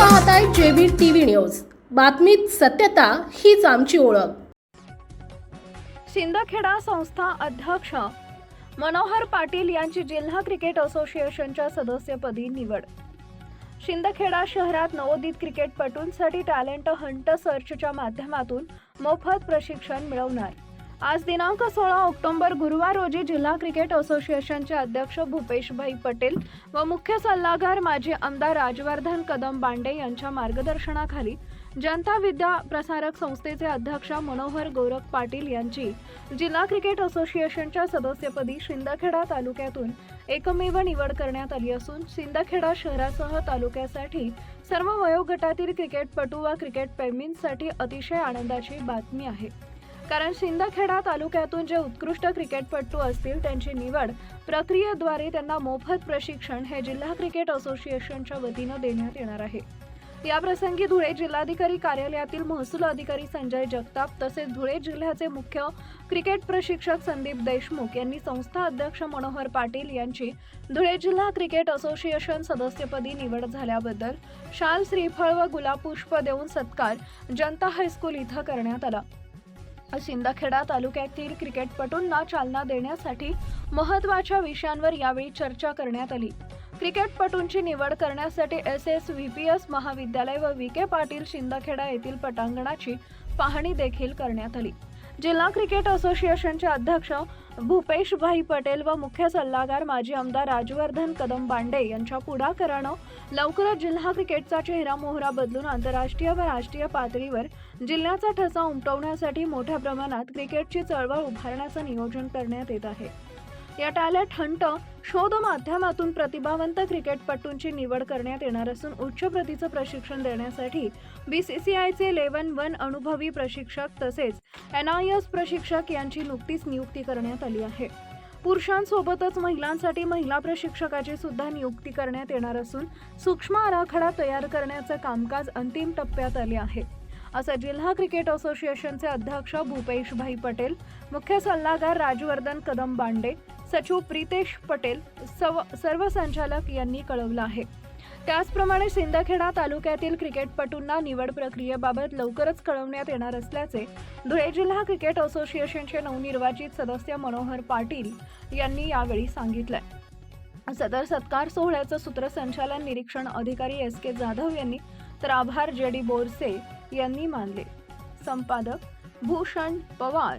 पाहताय JB TV news. बातमीत सत्यता हीच आमची ओळख. शिंदखेडा संस्था अध्यक्ष मनोहर पाटील यांची जिल्हा क्रिकेट असोसिएशनच्या सदस्यपदी निवड. शिंदखेडा शहरात नवोदित क्रिकेटपटूंसाठी टॅलेंट हंट सर्चच्या माध्यमातून मोफत प्रशिक्षण मिळवणार. आज दिनांक सोळा ऑक्टोबर गुरुवार रोजी जिल्हा क्रिकेट असोसिएशनचे अध्यक्ष भूपेशभाई पटेल व मुख्य सल्लागार माजी आमदार राजवर्धन कदम बांडे यांच्या मार्गदर्शनाखाली जनता विद्या प्रसारक संस्थेचे अध्यक्ष मनोहर गोरख पाटील यांची जिल्हा क्रिकेट असोसिएशनच्या सदस्यपदी शिंदखेडा तालुक्यातून एकमेव निवड करण्यात आली असून शिंदखेडा शहरासह तालुक्यासाठी सर्व वयोगटातील क्रिकेटपटू व क्रिकेट प्रेमींसाठी अतिशय आनंदाची बातमी आहे. कारण सिंदखेडा तालुक्यातून जे उत्कृष्ट क्रिकेटपटू असतील त्यांची निवड प्रक्रियेद्वारे त्यांना मोफत प्रशिक्षण हे जिल्हा क्रिकेट असोसिएशनच्या वतीनं देण्यात येणार आहे. याप्रसंगी धुळे जिल्हाधिकारी कार्यालयातील महसूल अधिकारी संजय जगताप तसेच धुळे जिल्ह्याचे मुख्य क्रिकेट प्रशिक्षक संदीप देशमुख यांनी संस्था अध्यक्ष मनोहर पाटील यांची धुळे जिल्हा क्रिकेट असोसिएशन सदस्यपदी निवड झाल्याबद्दल शाल श्रीफळ व गुलाबपुष्प देऊन सत्कार जनता हायस्कूल इथं करण्यात आला. सिंदखेडा तालुक्यातील क्रिकेटपटूंना चालना देण्यासाठी महत्त्वाच्या विषयांवर यावेळी चर्चा करण्यात आली. क्रिकेटपटूंची निवड करण्यासाठी S S V P S महाविद्यालय व व्ही के पाटील शिंदखेडा येथील पटांगणाची पाहणी देखील करण्यात आली. जिल्हा क्रिकेट असोसिएशनचे अध्यक्ष भूपेशभाई पटेल व मुख्य सल्लागार माजी आमदार राजवर्धन कदम बांडे यांच्या पुढाकारानं लवकरच जिल्हा क्रिकेटचा चेहरा मोहरा बदलून आंतरराष्ट्रीय व राष्ट्रीय पातळीवर जिल्ह्याचा ठसा उमटवण्यासाठी मोठ्या प्रमाणात क्रिकेटची चळवळ उभारण्याचं नियोजन करण्यात येत आहे. या टॅलेंट हंट शोध माध्यमातून प्रतिभावंत क्रिकेटपटूंची निवड करण्यात येणार असून उच्च प्रतीचं प्रशिक्षण देण्यासाठी बी सी सी आयचे लेवन वन अनुभवी प्रशिक्षक तसेच एन आय एस प्रशिक्षक यांची नुकतीच नियुक्ती करण्यात आली आहे. पुरुषांसोबतच महिलांसाठी महिला प्रशिक्षकाची सुद्धा नियुक्ती करण्यात येणार असून सूक्ष्म आराखडा तयार करण्याचं कामकाज अंतिम टप्प्यात आले आहे. असं जिल्हा क्रिकेट असोसिएशनचे अध्यक्ष भूपेशभाई पटेल मुख्य सल्लागार राजवर्धन कदम बांडे सचिव प्रितेश पटेल सव सर्व संचालक यांनी कळवलं आहे. त्याचप्रमाणे सिंदखेडा तालुक्यातील क्रिकेटपटूंना निवड प्रक्रियेबाबत लवकरच कळवण्यात येणार असल्याचे धुळे जिल्हा क्रिकेट असोसिएशनचे नवनिर्वाचित सदस्य मनोहर पाटील यांनी यावेळी सांगितलंय. सदर सत्कार सोहळ्याचं सूत्रसंचालन निरीक्षण अधिकारी एस के जाधव यांनी तर आभार जे डी बोरसे यांनी मानले. संपादक भूषण पवार.